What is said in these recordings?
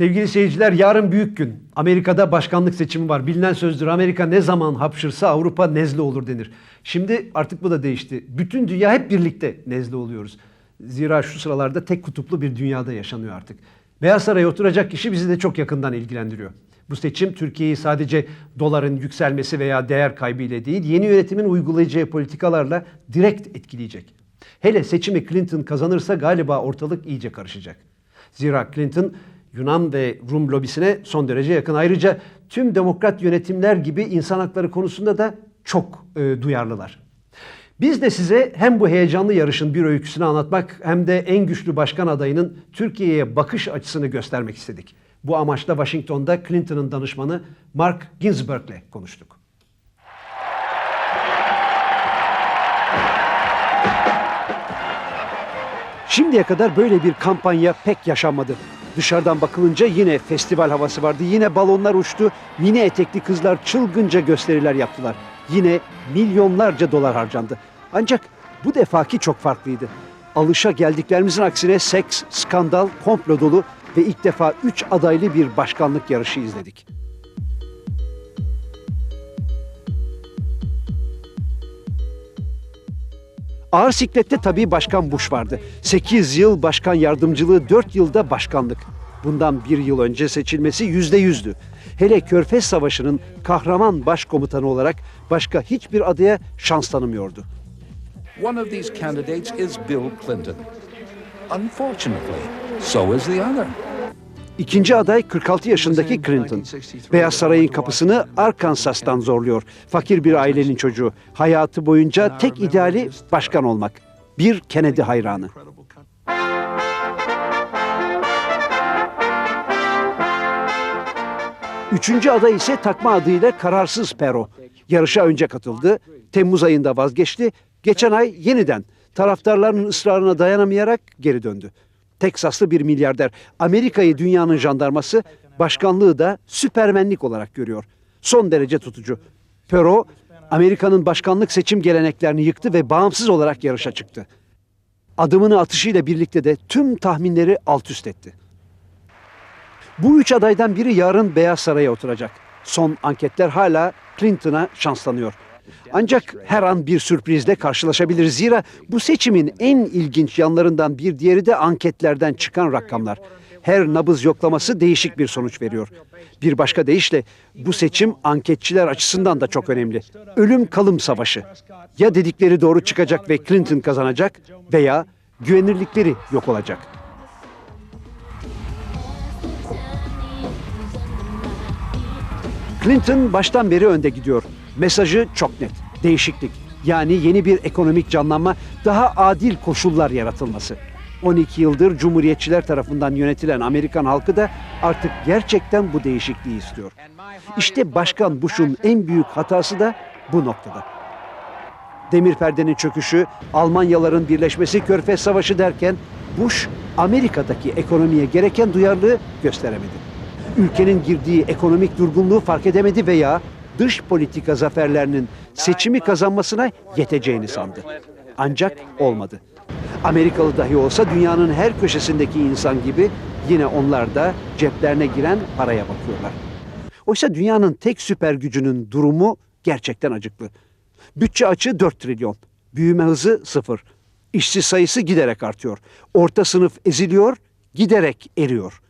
Sevgili seyirciler yarın büyük gün. Amerika'da başkanlık seçimi var. Bilinen sözdür Amerika ne zaman hapşırsa Avrupa nezle olur denir. Şimdi artık bu da değişti. Bütün dünya hep birlikte nezle oluyoruz. Zira şu sıralarda tek kutuplu bir dünyada yaşanıyor artık. Beyaz Saray'a oturacak kişi bizi de çok yakından ilgilendiriyor. Bu seçim Türkiye'yi sadece doların yükselmesi veya değer kaybı ile değil, yeni yönetimin uygulayacağı politikalarla direkt etkileyecek. Hele seçimi Clinton kazanırsa galiba ortalık iyice karışacak. Zira Clinton Yunan ve Rum lobisine son derece yakın. Ayrıca tüm demokrat yönetimler gibi insan hakları konusunda da çok e, duyarlılar. Biz de size hem bu heyecanlı yarışın bir öyküsünü anlatmak hem de en güçlü başkan adayının Türkiye'ye bakış açısını göstermek istedik. Bu amaçla Washington'da Clinton'ın danışmanı Mark Ginsburg'le konuştuk. Şimdiye kadar böyle bir kampanya pek yaşanmadı. Dışarıdan bakılınca yine festival havası vardı. Yine balonlar uçtu. Mini etekli kızlar çılgınca gösteriler yaptılar. Yine milyonlarca dolar harcandı. Ancak bu defaki çok farklıydı. Alışa geldiklerimizin aksine seks, skandal, komplo dolu ve ilk defa üç adaylı bir başkanlık yarışı izledik. Ağır siklette tabii Başkan Bush vardı. 8 yıl başkan yardımcılığı, 4 yılda başkanlık. Bundan bir yıl önce seçilmesi yüzde yüzdü. Hele Körfez Savaşı'nın kahraman başkomutanı olarak başka hiçbir adaya şans tanımıyordu. One of these candidates is Bill Clinton. Unfortunately, so is the other. İkinci aday 46 yaşındaki Clinton. Beyaz Saray'ın kapısını Arkansas'tan zorluyor. Fakir bir ailenin çocuğu. Hayatı boyunca tek ideali başkan olmak. Bir Kennedy hayranı. Üçüncü aday ise takma adıyla Kararsız Pero. Yarışa önce katıldı. Temmuz ayında vazgeçti. Geçen ay yeniden taraftarlarının ısrarına dayanamayarak geri döndü. Teksaslı bir milyarder. Amerika'yı dünyanın jandarması, başkanlığı da süpermenlik olarak görüyor. Son derece tutucu. Pero, Amerika'nın başkanlık seçim geleneklerini yıktı ve bağımsız olarak yarışa çıktı. Adımını atışıyla birlikte de tüm tahminleri alt üst etti. Bu üç adaydan biri yarın Beyaz Saray'a oturacak. Son anketler hala Clinton'a şanslanıyor. Ancak her an bir sürprizle karşılaşabiliriz. Zira bu seçimin en ilginç yanlarından bir diğeri de anketlerden çıkan rakamlar. Her nabız yoklaması değişik bir sonuç veriyor. Bir başka deyişle bu seçim anketçiler açısından da çok önemli. Ölüm kalım savaşı. Ya dedikleri doğru çıkacak ve Clinton kazanacak veya güvenirlikleri yok olacak. Clinton baştan beri önde gidiyor. Mesajı çok net. Değişiklik. Yani yeni bir ekonomik canlanma, daha adil koşullar yaratılması. 12 yıldır Cumhuriyetçiler tarafından yönetilen Amerikan halkı da artık gerçekten bu değişikliği istiyor. İşte Başkan Bush'un en büyük hatası da bu noktada. Demir perdenin çöküşü, Almanyaların birleşmesi, Körfez Savaşı derken Bush Amerika'daki ekonomiye gereken duyarlılığı gösteremedi. Ülkenin girdiği ekonomik durgunluğu fark edemedi veya dış politika zaferlerinin seçimi kazanmasına yeteceğini sandı. Ancak olmadı. Amerikalı dahi olsa dünyanın her köşesindeki insan gibi yine onlar da ceplerine giren paraya bakıyorlar. Oysa dünyanın tek süper gücünün durumu gerçekten acıklı. Bütçe açığı 4 trilyon. Büyüme hızı sıfır. İşsiz sayısı giderek artıyor. Orta sınıf eziliyor, giderek eriyor.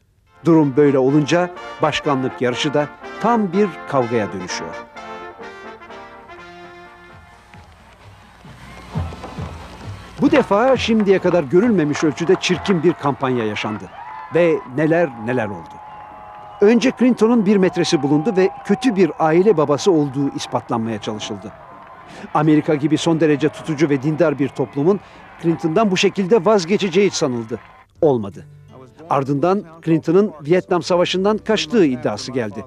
Durum böyle olunca başkanlık yarışı da tam bir kavgaya dönüşüyor. Bu defa şimdiye kadar görülmemiş ölçüde çirkin bir kampanya yaşandı. Ve neler neler oldu. Önce Clinton'un bir metresi bulundu ve kötü bir aile babası olduğu ispatlanmaya çalışıldı. Amerika gibi son derece tutucu ve dindar bir toplumun Clinton'dan bu şekilde vazgeçeceği sanıldı. Olmadı. Ardından Clinton'ın Vietnam Savaşı'ndan kaçtığı iddiası geldi.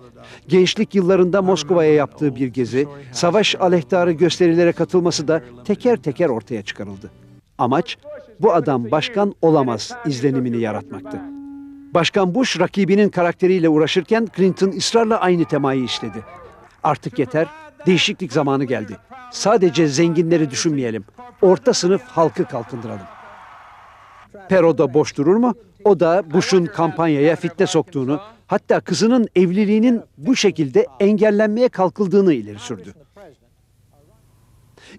Gençlik yıllarında Moskova'ya yaptığı bir gezi, savaş aleyhtarı gösterilere katılması da teker teker ortaya çıkarıldı. Amaç bu adam başkan olamaz izlenimini yaratmaktı. Başkan Bush rakibinin karakteriyle uğraşırken Clinton ısrarla aynı temayı işledi. Artık yeter, değişiklik zamanı geldi. Sadece zenginleri düşünmeyelim. Orta sınıf halkı kalkındıralım. Pero da boş durur mu? O da Bush'un kampanyaya fitne soktuğunu, hatta kızının evliliğinin bu şekilde engellenmeye kalkıldığını ileri sürdü.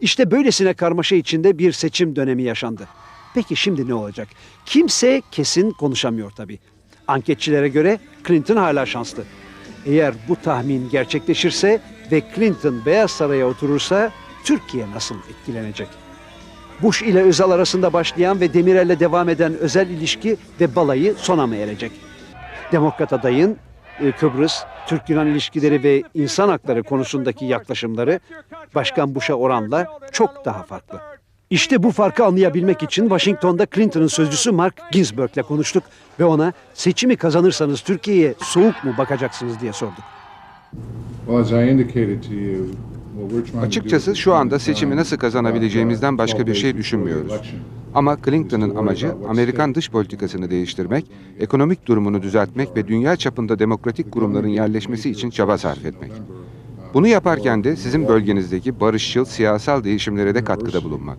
İşte böylesine karmaşa içinde bir seçim dönemi yaşandı. Peki şimdi ne olacak? Kimse kesin konuşamıyor tabii. Anketçilere göre Clinton hala şanslı. Eğer bu tahmin gerçekleşirse ve Clinton Beyaz Saray'a oturursa Türkiye nasıl etkilenecek? Bush ile Özal arasında başlayan ve Demirel'le devam eden özel ilişki ve balayı sona mı erecek? Demokrat adayın e, Kıbrıs, Türk-Yunan ilişkileri ve insan hakları konusundaki yaklaşımları Başkan Bush'a oranla çok daha farklı. İşte bu farkı anlayabilmek için Washington'da Clinton'ın sözcüsü Mark Ginsburg'le konuştuk ve ona seçimi kazanırsanız Türkiye'ye soğuk mu bakacaksınız diye sorduk. Well, as I indicated to you, Açıkçası şu anda seçimi nasıl kazanabileceğimizden başka 12 bir şey düşünmüyoruz. Ama Clinton'ın amacı Amerikan dış politikasını değiştirmek, ekonomik durumunu düzeltmek ve dünya çapında demokratik kurumların yerleşmesi için çaba sarf etmek. Bunu yaparken de sizin bölgenizdeki barışçıl siyasal değişimlere de katkıda bulunmak.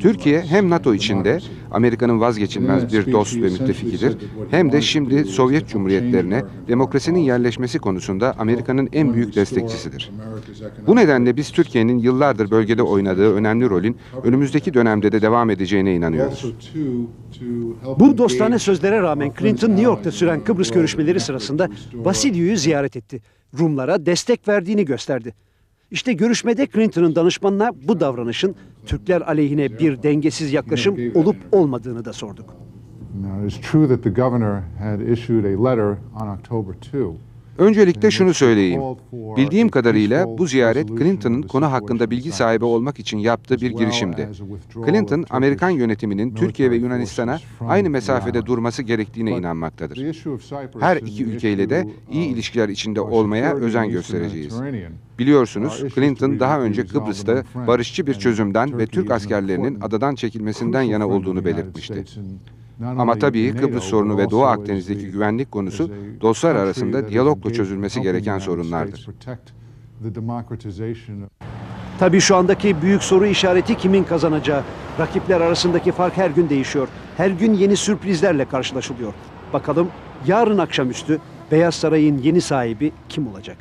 Türkiye hem NATO içinde Amerika'nın vazgeçilmez bir dost ve müttefikidir, hem de şimdi Sovyet Cumhuriyetlerine demokrasinin yerleşmesi konusunda Amerika'nın en büyük destekçisidir. Bu nedenle biz Türkiye'nin yıllardır bölgede oynadığı önemli rolün önümüzdeki dönemde de devam edeceğine inanıyoruz. Bu dostane sözlere rağmen Clinton New York'ta süren Kıbrıs görüşmeleri sırasında Vasilyu'yu ziyaret etti. Rumlara destek verdiğini gösterdi. İşte görüşmede Clinton'ın danışmanına bu davranışın Türkler aleyhine bir dengesiz yaklaşım olup olmadığını da sorduk. Now, it true that the governor had issued a letter on October 2. Öncelikle şunu söyleyeyim. Bildiğim kadarıyla bu ziyaret Clinton'ın konu hakkında bilgi sahibi olmak için yaptığı bir girişimdi. Clinton, Amerikan yönetiminin Türkiye ve Yunanistan'a aynı mesafede durması gerektiğine inanmaktadır. Her iki ülkeyle de iyi ilişkiler içinde olmaya özen göstereceğiz. Biliyorsunuz Clinton daha önce Kıbrıs'ta barışçı bir çözümden ve Türk askerlerinin adadan çekilmesinden yana olduğunu belirtmişti. Ama tabii Kıbrıs sorunu ve Doğu Akdeniz'deki güvenlik konusu dostlar arasında diyalogla çözülmesi gereken sorunlardır. Tabii şu andaki büyük soru işareti kimin kazanacağı. Rakipler arasındaki fark her gün değişiyor. Her gün yeni sürprizlerle karşılaşılıyor. Bakalım yarın akşamüstü Beyaz Saray'ın yeni sahibi kim olacak?